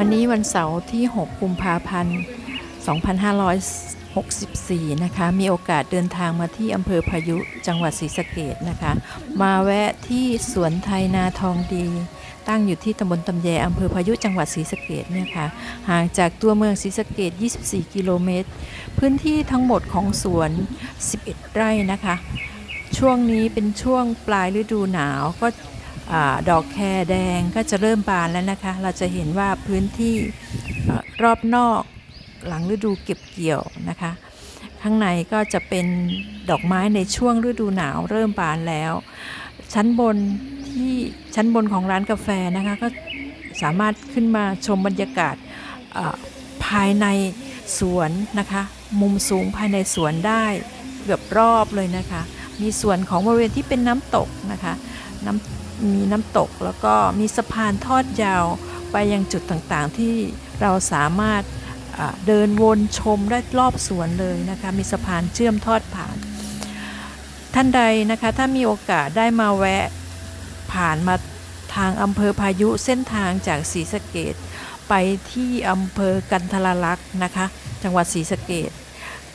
วันนี้วันเสาร์ที่ 6 กุมภาพันธ์ 2564 นะคะ มีโอกาสเดินทางมาที่อำเภอพายุจังหวัดศรีสะเกดนะคะ มาแวะที่สวนไทยนาทองดี ตั้งอยู่ที่ตำบลตำแยอำเภอพายุจังหวัดศรีสะเกดเนี่ยค่ะ ห่างจากตัวเมืองศรีสะเกด24 กิโลเมตร พื้นที่ทั้งหมดของสวน 11 ไร่นะคะ ช่วงนี้เป็นช่วงปลายฤดูหนาวก็ อดอกแครแดงก็จะเริ่มบานแล้วนะคะ เราจะเห็นว่าพื้นที่รอบนอกหลังฤดูเก็บเกี่ยวนะคะ ข้างในก็จะเป็นดอกไม้ในช่วงฤดูหนาวเริ่มบานแล้ว ชั้นบนที่ชั้นบนของร้านกาแฟนะคะก็สามารถขึ้นมาชมบรรยากาศภายในสวนนะคะ มุมสูงภายในสวนได้เกือบรอบเลยนะคะ มีส่วนของบริเวณที่เป็นน้ำตกนะคะน้ำมีน้ำตกแล้วก็มีสะพานทอดยาวไปยังจุดต่างๆ ที่เราสามารถเดินวนชมได้รอบสวนเลยนะคะมีสะพานเชื่อมทอดผ่าน ท่านใดนะคะถ้ามีโอกาสได้มาแวะผ่านมาทางอำเภอพายุเส้นทางจากศรีสะเกดไปที่อำเภอกันทรลักษณ์นะคะ จังหวัดศรีสะเกด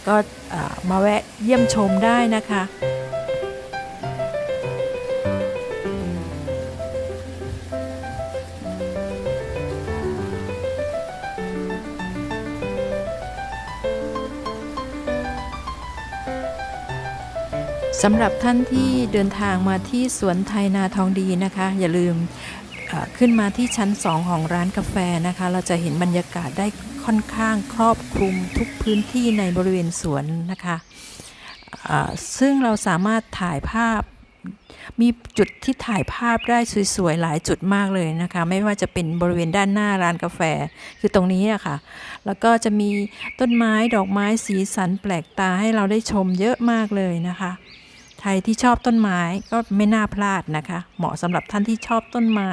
ก็มาแวะเยี่ยมชมได้นะคะ สำหรับท่านที่เดินทางมาที่สวนไทยนาทองดีนะคะ อย่าลืมขึ้นมาที่ชั้น 2 ของร้านกาแฟนะคะ เราจะเห็นบรรยากาศได้ค่อนข้างครอบคลุมทุกพื้นที่ในบริเวณสวนนะคะซึ่งเราสามารถถ่ายภาพ มีจุดที่ถ่ายภาพได้สวยๆหลายจุดมากเลยนะคะ ไม่ว่าจะเป็นบริเวณด้านหน้าร้านกาแฟคือตรงนี้อะค่ะ แล้วก็จะมีต้นไม้ดอกไม้สีสันแปลกตาให้เราได้ชมเยอะมากเลยนะคะ ใครที่ชอบต้นไม้ก็ไม่น่าพลาดนะคะ เหมาะสำหรับท่านที่ชอบต้นไม้